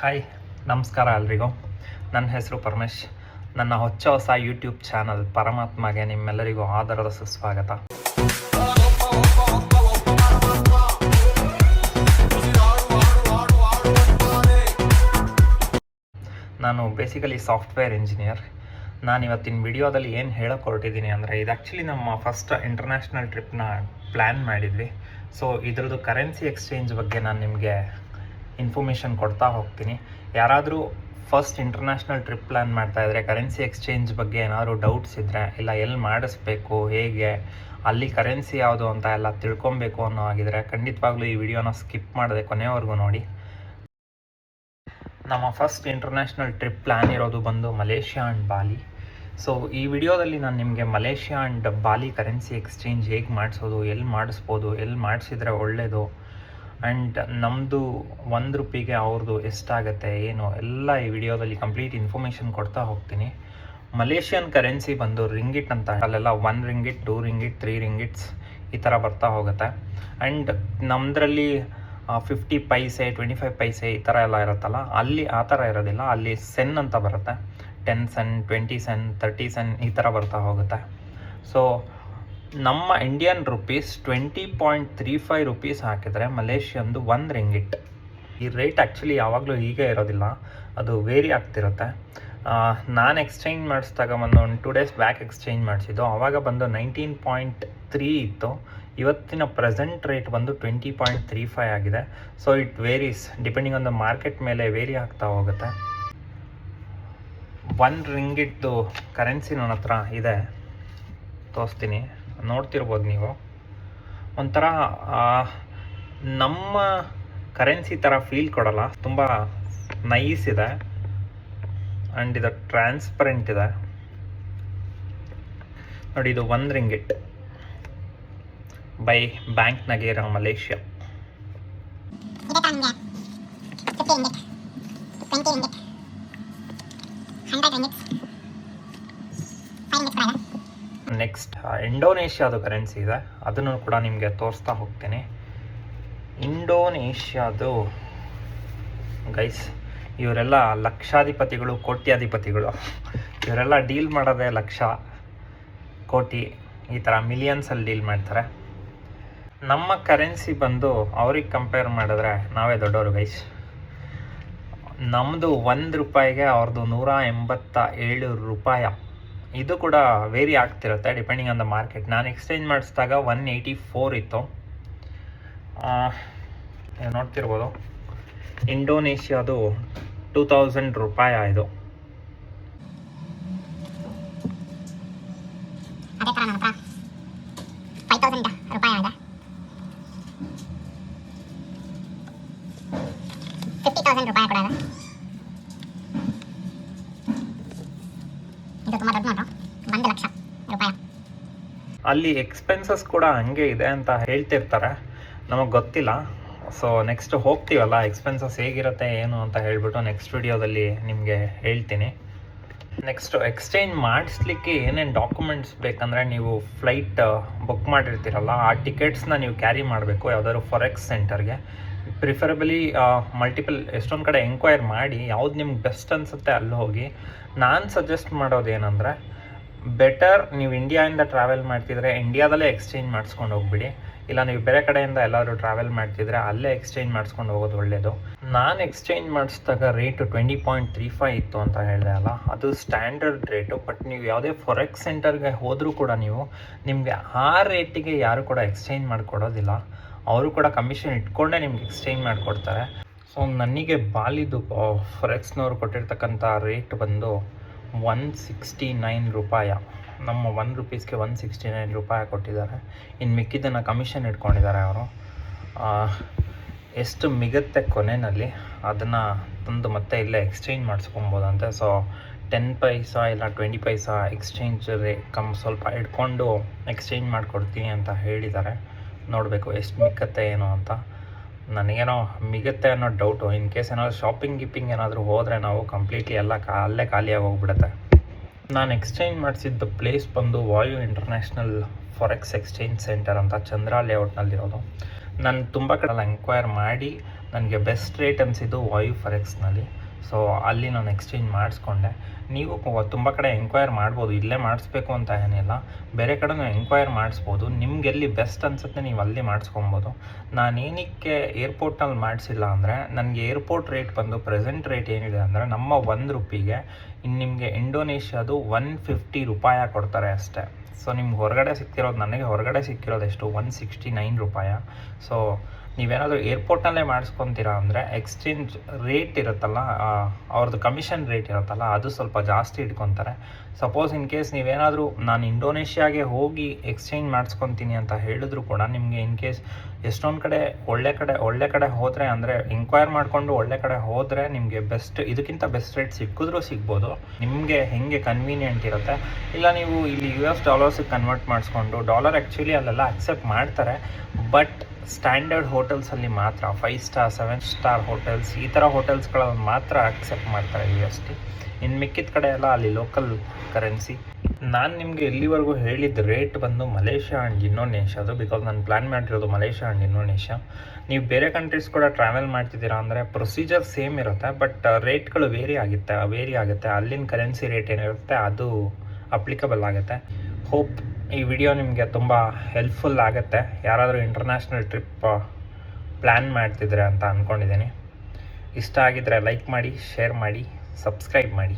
Hi ನಮಸ್ಕಾರ ಎಲ್ರಿಗೂ. ನನ್ನ ಹೆಸರು ಪರಮೇಶ್. ನನ್ನ ಹೊಚ್ಚ ಹೊಸ ಯೂಟ್ಯೂಬ್ ಚಾನಲ್ ಪರಮಾತ್ಮಗೆ ನಿಮ್ಮೆಲ್ಲರಿಗೂ ಆಧಾರದ ಸುಸ್ವಾಗತ. ನಾನು ಬೇಸಿಕಲಿ ಸಾಫ್ಟ್ವೇರ್ ಇಂಜಿನಿಯರ್ ನಾನು ಇವತ್ತಿನ ವಿಡಿಯೋದಲ್ಲಿ ಏನು ಹೇಳೋಕೆ ಹೊರಟಿದ್ದೀನಿ ಅಂದರೆ, ಇದು ಆ್ಯಕ್ಚುಲಿ ನಮ್ಮ ಫಸ್ಟ್ ಇಂಟರ್ನ್ಯಾಷನಲ್ ಟ್ರಿಪ್ನ ಪ್ಲ್ಯಾನ್ ಮಾಡಿದ್ವಿ. ಸೊ ಇದ್ರದ್ದು ಕರೆನ್ಸಿ ಎಕ್ಸ್ಚೇಂಜ್ ಬಗ್ಗೆ ನಾನು ನಿಮಗೆ ಇನ್ಫಾರ್ಮೇಷನ್ ಕೊಡ್ತಾ ಹೋಗ್ತೀನಿ. ಯಾರಾದರೂ ಫಸ್ಟ್ ಇಂಟರ್ನ್ಯಾಷನಲ್ ಟ್ರಿಪ್ ಪ್ಲ್ಯಾನ್ ಮಾಡ್ತಾ ಇದ್ದರೆ ಕರೆನ್ಸಿ ಎಕ್ಸ್ಚೇಂಜ್ ಬಗ್ಗೆ ಏನಾದರೂ ಡೌಟ್ಸ್ ಇದ್ದರೆ ಇಲ್ಲ ಎಲ್ಲಿ ಮಾಡಿಸ್ಬೇಕು, ಹೇಗೆ, ಅಲ್ಲಿ ಕರೆನ್ಸಿ ಯಾವುದು ಅಂತ ಎಲ್ಲ ತಿಳ್ಕೊಬೇಕು ಅನ್ನೋ ಆಗಿದ್ರೆ ಖಂಡಿತವಾಗ್ಲೂ ಈ ವಿಡಿಯೋನ ಸ್ಕಿಪ್ ಮಾಡದೆ ಕೊನೆವರೆಗೂ ನೋಡಿ. ನಮ್ಮ ಫಸ್ಟ್ ಇಂಟರ್ನ್ಯಾಷನಲ್ ಟ್ರಿಪ್ ಪ್ಲ್ಯಾನ್ ಇರೋದು ಬಂದು ಮಲೇಷ್ಯಾ ಆ್ಯಂಡ್ ಬಾಲಿ ಸೊ ಈ ವಿಡಿಯೋದಲ್ಲಿ ನಾನು ನಿಮಗೆ Malaysia and Bali currency exchange ಹೇಗೆ ಮಾಡಿಸೋದು ಎಲ್ಲಿ ಮಾಡಿಸ್ಬೋದು ಎಲ್ಲಿ ಮಾಡಿಸಿದ್ರೆ ಒಳ್ಳೆಯದು ಆ್ಯಂಡ್ ನಮ್ಮದು ಒಂದು ರುಪಿಗೆ ಅವ್ರದ್ದು ಎಷ್ಟಾಗುತ್ತೆ, ಏನು, ಎಲ್ಲ ಈ ವಿಡಿಯೋದಲ್ಲಿ ಕಂಪ್ಲೀಟ್ ಇನ್ಫಾರ್ಮೇಷನ್ ಕೊಡ್ತಾ ಹೋಗ್ತೀನಿ. ಮಲೇಷಿಯನ್ ಕರೆನ್ಸಿ ಬಂದು ರಿಂಗಿಟ್ ಅಂತ, ಅಲ್ಲೆಲ್ಲ one ringgit two ringgit three ringgits ಈ ಥರ ಬರ್ತಾ ಹೋಗುತ್ತೆ. ಆ್ಯಂಡ್ ನಮ್ಮದ್ರಲ್ಲಿ fifty paise twenty five paise ಈ ಥರ ಎಲ್ಲ ಇರುತ್ತಲ್ಲ, ಅಲ್ಲಿ ಆ ಥರ ಇರೋದಿಲ್ಲ, ಅಲ್ಲಿ ಸೆನ್ ಅಂತ ಬರುತ್ತೆ. Ten sen twenty sen thirty sen ಈ ಥರ ಬರ್ತಾ ಹೋಗುತ್ತೆ. ಸೊ ನಮ್ಮ Indian rupees twenty point three five rupees ಹಾಕಿದರೆ ಮಲೇಷಿಯನ್ದು ಒಂದು ರಿಂಗಿಟ್. ಈ ರೇಟ್ ಆ್ಯಕ್ಚುಲಿ ಯಾವಾಗಲೂ ಹೀಗೆ ಇರೋದಿಲ್ಲ. ಅದು ವೇರಿ ಆಗ್ತಿರುತ್ತೆ. ನಾನು ಎಕ್ಸ್ಚೇಂಜ್ ಮಾಡಿಸಿದಾಗ ಒಂದು ಒಂದು ಟೂ ಡೇಸ್ ಬ್ಯಾಕ್ ಎಕ್ಸ್ಚೇಂಜ್ ಮಾಡಿಸಿದ್ದು. ಆವಾಗ ಬಂದು ನೈನ್ಟೀನ್ ಪಾಯಿಂಟ್ ತ್ರೀ ಇತ್ತು. ಇವತ್ತಿನ ಪ್ರೆಸೆಂಟ್ ರೇಟ್ ಬಂದು ಟ್ವೆಂಟಿ ಪಾಯಿಂಟ್ ತ್ರೀ ಫೈವ್ ಆಗಿದೆ. So it varies depending on the market ಮೇಲೆ ವೇರಿ ಆಗ್ತಾ ಹೋಗುತ್ತೆ. ಒನ್ ರಿಂಗಿಟ್ಟು ಕರೆನ್ಸಿ ನನ್ನ ಹತ್ರ ಇದೆ. ತೋರಿಸ್ತೀನಿ. ನೋಡ್ತಿರ್ಬೋದು ನೀವು. ಒಂಥರ ನಮ್ಮ ಕರೆನ್ಸಿ ಥರ ಫೀಲ್ ಕೊಡಲ್ಲ. ತುಂಬ ನೈಸ್ ಇದೆ. ಆ್ಯಂಡ್ ಇದು ಟ್ರಾನ್ಸ್ಪರೆಂಟ್ ಇದೆ. ನೋಡಿ, ಇದು ಒಂದು ringgit by bank Negara Malaysia. Hundred ringgits five ringgits next ಇಂಡೋನೇಷ್ಯಾದು currency ಇದೆ. ಅದನ್ನು ಕೂಡ ನಿಮಗೆ ತೋರಿಸ್ತಾ ಹೋಗ್ತೀನಿ. ಇಂಡೋನೇಷ್ಯಾದು ಗೈಸ್ ಇವರೆಲ್ಲ ಲಕ್ಷಾಧಿಪತಿಗಳು, ಕೋಟ್ಯಾಧಿಪತಿಗಳು. ಇವರೆಲ್ಲ ಡೀಲ್ ಮಾಡೋದೇ ಲಕ್ಷ, ಕೋಟಿ, ಈ ಥರ ಮಿಲಿಯನ್ಸಲ್ಲಿ ಡೀಲ್ ಮಾಡ್ತಾರೆ. ನಮ್ಮ ಕರೆನ್ಸಿ ಬಂದು ಅವ್ರಿಗೆ ಕಂಪೇರ್ ಮಾಡಿದ್ರೆ ನಾವೇ ದೊಡ್ಡವರು ಗೈಸ್ ನಮ್ಮದು ಒಂದು ರೂಪಾಯಿಗೆ ಅವ್ರದ್ದು ನೂರ ಎಂಬತ್ತ ಏಳು ರೂಪಾಯಿ. ಇದು ಕೂಡ ವೇರಿ ಆಗ್ತಿರುತ್ತೆ ಡಿಪೆಂಡಿಂಗ್ ಆನ್ ದ ಮಾರ್ಕೆಟ್ ನಾನು ಎಕ್ಸ್ಚೇಂಜ್ ಮಾಡಿಸಿದಾಗ ಒನ್ ಏಯ್ಟಿ ಫೋರ್ ಇತ್ತು ನೋಡ್ತಿರ್ಬೋದು? ಇಂಡೋನೇಷ್ಯಾದು ಟೂ ತೌಸಂಡ್ ರೂಪಾಯಿ ಇದು ರೂಪಾಯಿ ದೊಡ್ಡ ಲಕ್ಷ ರೂಪಾಯಿ ಅಲ್ಲಿ ಎಕ್ಸ್ಪೆನ್ಸಸ್ ಕೂಡ ಹಂಗೆ ಇದೆ ಅಂತ ಹೇಳ್ತಿರ್ತಾರೆ. ನಮಗೆ ಗೊತ್ತಿಲ್ಲ. ಸೊ ನೆಕ್ಸ್ಟ್ ಹೋಗ್ತೀವಲ್ಲ ಎಕ್ಸ್ಪೆನ್ಸಸ್ ಹೇಗಿರುತ್ತೆ, ಏನು ಅಂತ ಹೇಳಿಬಿಟ್ಟು ನೆಕ್ಸ್ಟ್ ವಿಡಿಯೋದಲ್ಲಿ ನಿಮಗೆ ಹೇಳ್ತೀನಿ. ನೆಕ್ಸ್ಟ್ ಎಕ್ಸ್ಚೇಂಜ್ ಮಾಡಿಸ್ಲಿಕ್ಕೆ ಏನೇನು ಡಾಕ್ಯುಮೆಂಟ್ಸ್ ಬೇಕಂದರೆ ನೀವು ಫ್ಲೈಟ್ ಬುಕ್ ಮಾಡಿರ್ತೀರಲ್ಲ, ಆ ಟಿಕೆಟ್ಸ್ನ ನೀವು ಕ್ಯಾರಿ ಮಾಡಬೇಕು, ಯಾವುದಾದ್ರು ಫಾರೆಕ್ಸ್ ಸೆಂಟರ್ಗೆ ಪ್ರಿಫರಬಲಿ ಮಲ್ಟಿಪಲ್ ಎಷ್ಟೊಂದು ಕಡೆ ಎಂಕ್ವೈರ್ ಮಾಡಿ, ಯಾವ್ದು ನಿಮ್ಗೆ ಬೆಸ್ಟ್ ಅನಿಸುತ್ತೆ ಅಲ್ಲಿ ಹೋಗಿ. ನಾನು ಸಜೆಸ್ಟ್ ಮಾಡೋದು ಏನಂದರೆ ಬೆಟರ್ ನೀವು ಇಂಡಿಯಾಯಿಂದ ಟ್ರಾವೆಲ್ ಮಾಡ್ತಿದ್ರೆ ಇಂಡಿಯಾದಲ್ಲೇ ಎಕ್ಸ್ಚೇಂಜ್ ಮಾಡಿಸ್ಕೊಂಡು ಹೋಗ್ಬಿಡಿ. ಇಲ್ಲ, ನೀವು ಬೇರೆ ಕಡೆಯಿಂದ ಎಲ್ಲಾದರೂ ಟ್ರಾವೆಲ್ ಮಾಡ್ತಿದ್ರೆ ಅಲ್ಲೇ ಎಕ್ಸ್ಚೇಂಜ್ ಮಾಡಿಸ್ಕೊಂಡು ಹೋಗೋದು ಒಳ್ಳೆಯದು ನಾನು ಎಕ್ಸ್ಚೇಂಜ್ ಮಾಡಿಸಿದಾಗ rate twenty point three five ಇತ್ತು ಅಂತ ಹೇಳಿದೆ ಅಲ್ಲ? ಅದು ಸ್ಟ್ಯಾಂಡರ್ಡ್ ರೇಟು ಬಟ್ ನೀವು ಯಾವುದೇ ಫಾರೆಕ್ಸ್ ಸೆಂಟರ್ಗೆ ಹೋದರೂ ಕೂಡ ನೀವು ನಿಮಗೆ ಆ ರೇಟಿಗೆ ಯಾರು ಕೂಡ ಎಕ್ಸ್ಚೇಂಜ್ ಮಾಡಿಕೊಡೋದಿಲ್ಲ. ಅವರು ಕೂಡ ಕಮಿಷನ್ ಇಟ್ಕೊಂಡೇ ನಿಮ್ಗೆ ಎಕ್ಸ್ಚೇಂಜ್ ಮಾಡಿಕೊಡ್ತಾರೆ. ಸೊ ನನಗೆ ಬಾಲಿದು ಫೊರೆಕ್ಸ್ನವ್ರು ಕೊಟ್ಟಿರ್ತಕ್ಕಂಥ ರೇಟ್ ಬಂದು ಒನ್ ಸಿಕ್ಸ್ಟಿ ನೈನ್ ರೂಪಾಯಿ. ನಮ್ಮ ಒನ್ ರುಪೀಸ್ಗೆ ಒನ್ ಸಿಕ್ಸ್ಟಿ ನೈನ್ ರೂಪಾಯಿ ಕೊಟ್ಟಿದ್ದಾರೆ. ಇನ್ನು ಮಿಕ್ಕಿದ್ದನ್ನು ಕಮಿಷನ್ ಇಟ್ಕೊಂಡಿದ್ದಾರೆ ಅವರು. ಎಷ್ಟು ಮಿಗುತ್ತೆ ಕೊನೆಯಲ್ಲಿ ಅದನ್ನು ತಂದು ಮತ್ತೆ ಇಲ್ಲೇ ಎಕ್ಸ್ಚೇಂಜ್ ಮಾಡಿಸ್ಕೊಬೋದಂತೆ. ಸೊ ಟೆನ್ ಪೈಸಾ ಇಲ್ಲ ಟ್ವೆಂಟಿ ಪೈಸಾ ಎಕ್ಸ್ಚೇಂಜ್ ರೇ ಕಮ್ ಸ್ವಲ್ಪ ಇಟ್ಕೊಂಡು ಎಕ್ಸ್ಚೇಂಜ್ ಮಾಡಿಕೊಡ್ತೀನಿ ಅಂತ ಹೇಳಿದ್ದಾರೆ. ನೋಡಬೇಕು ಎಷ್ಟು ಮಿಕ್ಕತ್ತೆ ಏನು ಅಂತ. ನನಗೇನೋ ಮಿಗುತ್ತೆ ಅನ್ನೋ ಡೌಟು ಇನ್ ಕೇಸ್ ಏನಾದರೂ ಶಾಪಿಂಗ್ ಗಿಪ್ಪಿಂಗ್ ಏನಾದರೂ ಹೋದರೆ ನಾವು ಕಂಪ್ಲೀಟ್ಲಿ ಎಲ್ಲ ಕಾ ಅಲ್ಲೇ ಖಾಲಿಯಾಗಿ ಹೋಗ್ಬಿಡುತ್ತೆ. ನಾನು ಎಕ್ಸ್ಚೇಂಜ್ ಮಾಡಿಸಿದ್ದ ಪ್ಲೇಸ್ ಬಂದು Vayu international forex exchange centre ಅಂತ ಚಂದ್ರ ಲೇಔಟ್ನಲ್ಲಿರೋದು ನಾನು ತುಂಬ ಕಡೆ ಎಂಕ್ವೈರ್ ಮಾಡಿ, ನನಗೆ ಬೆಸ್ಟ್ ರೇಟ್ ಅನಿಸಿದ್ದು ವಾಯು ಫರೆಕ್ಸ್ನಲ್ಲಿ ಸೊ ಅಲ್ಲಿ ನಾನು ಎಕ್ಸ್ಚೇಂಜ್ ಮಾಡಿಸ್ಕೊಂಡೆ. ನೀವು ತುಂಬ ಕಡೆ ಎಂಕ್ವೈರ್ ಮಾಡ್ಬೋದು. ಇಲ್ಲೇ ಮಾಡಿಸ್ಬೇಕು ಅಂತ ಏನಿಲ್ಲ. ಬೇರೆ ಕಡೆನೂ ಎಂಕ್ವೈರ್ ಮಾಡಿಸ್ಬೋದು. ನಿಮ್ಗೆ ಎಲ್ಲಿ ಬೆಸ್ಟ್ ಅನಿಸುತ್ತೆ ನೀವು ಅಲ್ಲಿ ಮಾಡಿಸ್ಕೊಬೋದು. ನಾನೇನಕ್ಕೆ ಏರ್ಪೋರ್ಟ್ನಲ್ಲಿ ಮಾಡಿಸಿಲ್ಲ ಅಂದರೆ, ನನಗೆ ಏರ್ಪೋರ್ಟ್ ರೇಟ್ ಬಂದು ಪ್ರೆಸೆಂಟ್ ರೇಟ್ ಏನಿದೆ ಅಂದರೆ, ನಮ್ಮ ಒಂದು ರುಪಿಗೆ ಇನ್ನು ನಿಮಗೆ ಇಂಡೋನೇಷ್ಯಾದು ಒನ್ ಫಿಫ್ಟಿ ರೂಪಾಯಿ ಕೊಡ್ತಾರೆ ಅಷ್ಟೇ. ಸೊ ನಿಮ್ಗೆ ಹೊರಗಡೆ ಸಿಕ್ತಿರೋದು ನನಗೆ ಹೊರಗಡೆ ಸಿಕ್ಕಿರೋದು ಎಷ್ಟು? ಒನ್ ಸಿಕ್ಸ್ಟಿ ನೈನ್ ರೂಪಾಯಿ. ಸೊ ನೀವೇನಾದರೂ ಏರ್ಪೋರ್ಟ್ನಲ್ಲೇ ಮಾಡಿಸ್ಕೊತೀರಾ ಅಂದರೆ ಎಕ್ಸ್ಚೇಂಜ್ ರೇಟ್ ಇರುತ್ತಲ್ಲ ಅವ್ರದ್ದು ಕಮಿಷನ್ ರೇಟ್ ಇರುತ್ತಲ್ಲ, ಅದು ಸ್ವಲ್ಪ ಜಾಸ್ತಿ ಇಟ್ಕೊತಾರೆ. ಸಪೋಸ್ ಇನ್ ಕೇಸ್ ನೀವೇನಾದರೂ ನಾನು ಇಂಡೋನೇಷ್ಯಾಗೆ ಹೋಗಿ ಎಕ್ಸ್ಚೇಂಜ್ ಮಾಡಿಸ್ಕೊತೀನಿ ಅಂತ ಹೇಳಿದ್ರು ಕೂಡ ನಿಮಗೆ ಇನ್ ಕೇಸ್ ಎಷ್ಟೊಂದು ಕಡೆ ಒಳ್ಳೆ ಕಡೆ ಒಳ್ಳೆ ಕಡೆ ಹೋದರೆ ಅಂದರೆ ಇನ್ಕ್ವೈರ್ ಮಾಡಿಕೊಂಡು ಒಳ್ಳೆ ಕಡೆ ಹೋದರೆ ನಿಮಗೆ ಬೆಸ್ಟ್ ಇದಕ್ಕಿಂತ ಬೆಸ್ಟ್ ರೇಟ್ ಸಿಕ್ಕಿದ್ರೂ ಸಿಗ್ಬೋದು. ನಿಮಗೆ ಹೆಂಗೆ ಕನ್ವೀನಿಯೆಂಟ್ ಇರುತ್ತೆ? ಇಲ್ಲ ನೀವು ಇಲ್ಲಿ ಯು ಎಸ್ ಡಾಲರ್ಸಿಗೆ ಕನ್ವರ್ಟ್ ಮಾಡಿಸ್ಕೊಂಡು ಡಾಲರ್ ಆ್ಯಕ್ಚುಲಿ ಅಲ್ಲೆಲ್ಲ ಅಕ್ಸೆಪ್ಟ್ ಮಾಡ್ತಾರೆ. ಬಟ್ ಸ್ಟ್ಯಾಂಡರ್ಡ್ ಹೋಟೆಲ್ಸಲ್ಲಿ ಮಾತ್ರ five star seven star hotels ಈ ಥರ ಹೋಟೆಲ್ಸ್ಗಳನ್ನು ಮಾತ್ರ ಅಕ್ಸೆಪ್ಟ್ ಮಾಡ್ತಾರೆ ಯು ಎಸ್ ಟಿ ಇನ್ನು ಮಿಕ್ಕಿದ ಕಡೆ ಎಲ್ಲ ಅಲ್ಲಿ ಲೋಕಲ್ ಕರೆನ್ಸಿ ನಾನು ನಿಮಗೆ ಇಲ್ಲಿವರೆಗೂ ಹೇಳಿದ ರೇಟ್ ಬಂದು ಮಲೇಷ್ಯಾ ಆ್ಯಂಡ್ ಇಂಡೋನೇಷ್ಯಾದು ಬಿಕಾಸ್ ನಾನು ಪ್ಲ್ಯಾನ್ ಮಾಡಿರೋದು ಮಲೇಷ್ಯಾ ಆ್ಯಂಡ್ ಇಂಡೋನೇಷ್ಯಾ. ನೀವು ಬೇರೆ ಕಂಟ್ರೀಸ್ ಕೂಡ ಟ್ರಾವೆಲ್ ಮಾಡ್ತಿದ್ದೀರಾ ಅಂದರೆ ಪ್ರೊಸೀಜರ್ ಸೇಮ್ ಇರುತ್ತೆ ಬಟ್ ರೇಟ್ಗಳು ವೇರಿ ಆಗುತ್ತೆ ವೇರಿ ಆಗುತ್ತೆ. ಅಲ್ಲಿನ ಕರೆನ್ಸಿ ರೇಟ್ ಏನಿರುತ್ತೆ ಅದು ಅಪ್ಲಿಕಬಲ್ ಆಗುತ್ತೆ. ಹೋಪ್ ಈ ವಿಡಿಯೋ ನಿಮಗೆ ತುಂಬ ಹೆಲ್ಪ್ಫುಲ್ ಆಗುತ್ತೆ. ಯಾರಾದರೂ ಇಂಟರ್ನ್ಯಾಷನಲ್ ಟ್ರಿಪ್ ಪ್ಲ್ಯಾನ್ ಮಾಡ್ತಿದ್ರೆ ಅಂತ ಅಂದ್ಕೊಂಡಿದ್ದೀನಿ ಇಷ್ಟ ಆಗಿದ್ದರೆ ಲೈಕ್ ಮಾಡಿ ಶೇರ್ ಮಾಡಿ ಸಬ್ಸ್ಕ್ರೈಬ್ ಮಾಡಿ.